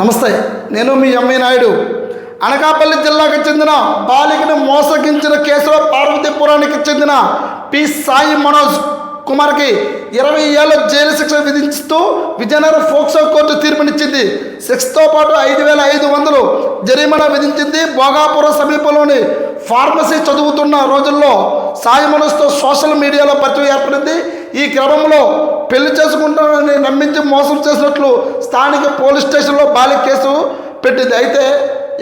నమస్తే నేను మీ ఎంఏ నాయుడు. అనకాపల్లి జిల్లాకు చెందిన బాలికను మోసగించిన కేసులో పార్వతీపురానికి చెందిన పి. సాయి మనోజ్ కుమార్కి ఇరవై ఏళ్ళ జైలు శిక్ష విధిస్తూ విజయనగరం ఫోక్సో కోర్టు తీర్పునిచ్చింది. శిక్షతో పాటు ఐదు వేల ఐదు వందలు జరిమానా విధించింది. భోగాపురం సమీపంలోని ఫార్మసీ చదువుతున్న రోజుల్లో సాయి మనోజ్తో సోషల్ మీడియాలో పరిచయం ఏర్పడింది. ఈ క్రమంలో పెళ్ళి చేసుకుంటానని నమ్మించి మోసం చేసినట్లు స్థానిక పోలీస్ స్టేషన్లో బాలిక కేసు పెట్టింది. అయితే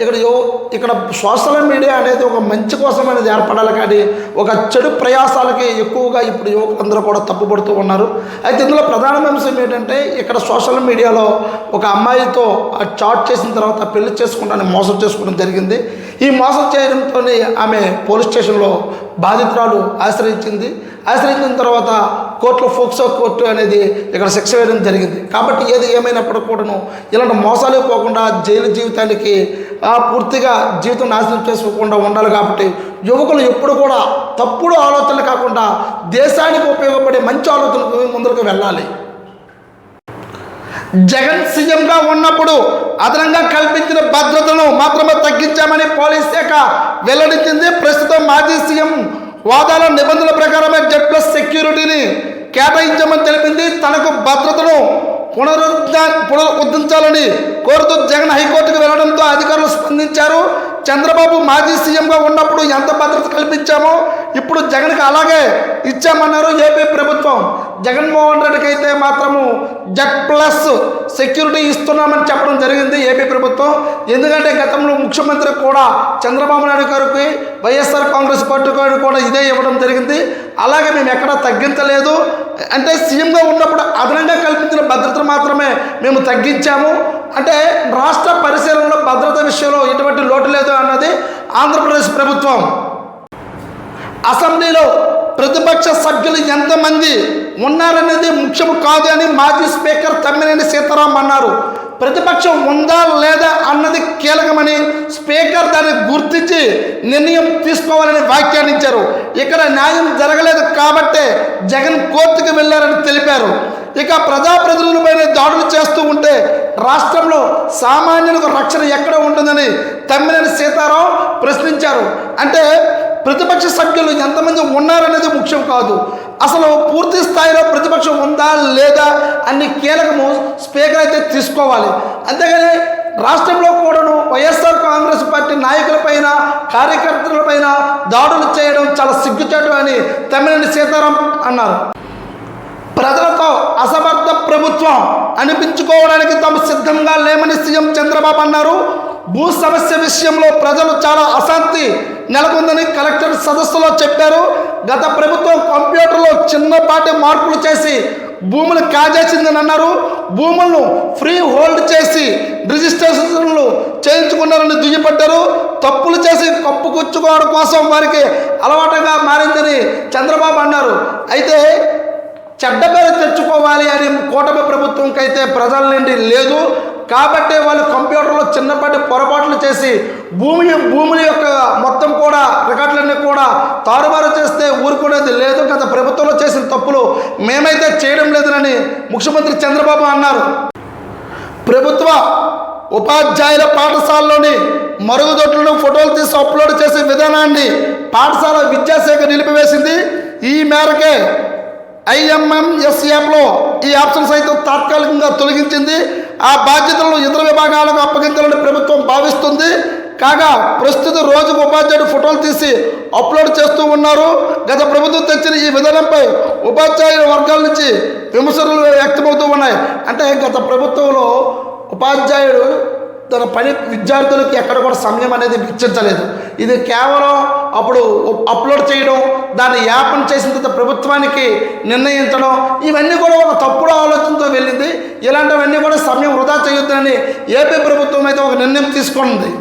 ఇక్కడ యో ఇక్కడ సోషల్ మీడియా అనేది ఒక మంచి కోసం అనేది ఏర్పడాలి కానీ ఒక చెడు ప్రయాసాలకి ఎక్కువగా ఇప్పుడు యువకులందరూ కూడా తప్పుపడుతూ ఉన్నారు. అయితే ఇందులో ప్రధాన అంశం ఏంటంటే ఇక్కడ సోషల్ మీడియాలో ఒక అమ్మాయితో చాట్ చేసిన తర్వాత పెళ్ళి చేసుకుంటానని మోసం చేసుకోవడం జరిగింది. ఈ మోసం చేయడంతో ఆమె పోలీస్ స్టేషన్లో బాధితురాలు ఆశ్రయించింది. ఆశ్రయించిన తర్వాత కోర్టులో ఫోక్సో కోర్టు అనేది ఇక్కడ శిక్ష వేయడం జరిగింది. కాబట్టి ఏది ఏమైనప్పటికీ కూడాను ఇలాంటి మోసాలే పోకుండా జైలు జీవితానికి పూర్తిగా జీవితం నాశనం చేసుకోకుండా ఉండాలి కాబట్టి యువకులు ఎప్పుడు కూడా తప్పుడు ఆలోచనలు కాకుండా దేశానికి ఉపయోగపడే మంచి ఆలోచనకు ముందరకు వెళ్ళాలి. జగన్ సీఎంగా ఉన్నప్పుడు అదనంగా కల్పించిన భద్రతను మాత్రమే తగ్గించామని పోలీస్ శాఖ వెల్లడించింది. ప్రస్తుతం మాజీ సీఎం వాదాల నిబంధనల ప్రకారమే జెడ్ ప్లస్ సెక్యూరిటీని కేటాయించామని తెలిపింది. తనకు భద్రతను పునరుద్ధ పునరుద్ధరించాలని కోరుతూ జగన్ హైకోర్టుకు వెళ్ళడంతో అధికారులు స్పందించారు. చంద్రబాబు మాజీ సీఎంగా ఉన్నప్పుడు ఎంత భద్రత కల్పించామో ఇప్పుడు జగన్కి అలాగే ఇచ్చామన్నారు ఏపీ ప్రభుత్వం. జగన్మోహన్ రెడ్డికి అయితే మాత్రము జడ్ ప్లస్ సెక్యూరిటీ ఇస్తున్నామని చెప్పడం జరిగింది ఏపీ ప్రభుత్వం. ఎందుకంటే గతంలో ముఖ్యమంత్రి కూడా చంద్రబాబు నాయుడు గారికి వైఎస్ఆర్ కాంగ్రెస్ పార్టీ గారు కూడా ఇదే ఇవ్వడం జరిగింది. అలాగే మేము ఎక్కడా తగ్గించలేదు. అంటే సీఎంగా ఉన్నప్పుడు అదనంగా కల్పించిన భద్రతను మాత్రమే మేము తగ్గించాము. అంటే రాష్ట్ర పరిశీలనలో భద్రత విషయంలో ఎటువంటి లోటు లేదు అన్నది ఆంధ్రప్రదేశ్ ప్రభుత్వం. అసెంబ్లీలో ప్రతిపక్ష సభ్యులు ఎంతమంది ఉన్నారనేది ముఖ్యం కాదు అని మాజీ స్పీకర్ తమ్మినేని సీతారాం అన్నారు. ప్రతిపక్షం ఉందా లేదా అన్న కీలకమని స్పీకర్ దాన్ని గుర్తించి నిర్ణయం తీసుకోవాలని వ్యాఖ్యానించారు ఇక్కడ న్యాయం జరగలేదు కాబట్టే జగన్ కోర్టుకు వెళ్ళారని తెలిపారు. ఇక ప్రజాప్రతినిధులపైన దాడులు చేస్తూ ఉంటే రాష్ట్రంలో సామాన్యులకు రక్షణ ఎక్కడ ఉంటుందని తమ్మినేని సీతారాం ప్రశ్నించారు. అంటే ప్రతిపక్ష సభ్యులు ఎంతమంది ఉన్నారనేది ముఖ్యం కాదు. అసలు పూర్తి స్థాయిలో ప్రతిపక్షం ఉందా లేదా అన్ని కీలకము స్పీకర్ అయితే తీసుకోవాలి. అంతేగాని రాష్ట్రంలో కూడాను వైఎస్ఆర్ కాంగ్రెస్ పార్టీ నాయకులపైన కార్యకర్తలపైన దాడులు చేయడం చాలా సిగ్గుచేటు అని తమ్మినేని సీతారాం అన్నారు. ప్రజలతో అసమర్థ ప్రభుత్వం అనిపించుకోవడానికి తాము సిద్ధంగా లేమని సీఎం చంద్రబాబు అన్నారు. భూ సమస్య విషయంలో ప్రజలు చాలా అశాంతి నెలకొందని కలెక్టర్ సదస్సులో చెప్పారు. గత ప్రభుత్వం కంప్యూటర్లో చిన్నపాటి మార్పులు చేసి భూములు కాజేసిందని అన్నారు. భూములను ఫ్రీ హోల్డ్ చేసి రిజిస్ట్రేషన్లు చేయించుకున్నారని దుయ్యపడ్డారు తప్పులు చేసి కప్పుకొచ్చుకోవడం కోసం వారికి అలవాటుగా మారిందని చంద్రబాబు అన్నారు. అయితే చెడ్డ పేరు తెచ్చుకోవాలి అని కూటమి ప్రభుత్వంకైతే ప్రజల నుండి లేదు. కాబట్టి వాళ్ళు కంప్యూటర్లో చిన్నపాటి పొరపాట్లు చేసి భూమి భూముల యొక్క మొత్తం కూడా రికార్డులన్నీ కూడా తారుమారు చేస్తే ఊరుకునేది లేదు గత ప్రభుత్వంలో చేసిన తప్పులు. మేమైతే చేయడం లేదని ముఖ్యమంత్రి చంద్రబాబు అన్నారు. ప్రభుత్వ ఉపాధ్యాయుల పాఠశాలలోని మరుగుదొడ్లను ఫోటోలు తీసి అప్లోడ్ చేసే విధానాన్ని పాఠశాల విద్యాశాఖ నిలిపివేసింది. ఈ మేరకే ఐఎంఎంఎస్ యాప్లో ఈ ఆప్షన్ సైతం తాత్కాలికంగా తొలగించింది. ఆ బాధ్యతలను ఇతర విభాగాలకు అప్పగించాలని ప్రభుత్వం భావిస్తుంది. కాగా ప్రస్తుత రోజుకు ఉపాధ్యాయుడు ఫోటోలు తీసి అప్లోడ్ చేస్తూ ఉన్నారు. గత ప్రభుత్వం తెచ్చిన ఈ విధానంపై ఉపాధ్యాయుల వర్గాల నుంచి విమర్శలు వ్యక్తమవుతూ ఉన్నాయి. అంటే గత ప్రభుత్వంలో ఉపాధ్యాయుడు తన పని విద్యార్థులకి ఎక్కడ కూడా సమయం అనేది వెచ్చించలేదు. ఇది కేవలం అప్పుడు అప్లోడ్ చేయడం దాన్ని యాపన చేసిన తర్వాత ప్రభుత్వానికి నిర్ణయించడం ఇవన్నీ కూడా ఒక తప్పుడు ఆలోచనతో వెళ్ళింది. ఇలాంటివన్నీ కూడా సమయం వృధా చేయొద్దని ఏపీ ప్రభుత్వం అయితే ఒక నిర్ణయం తీసుకుంది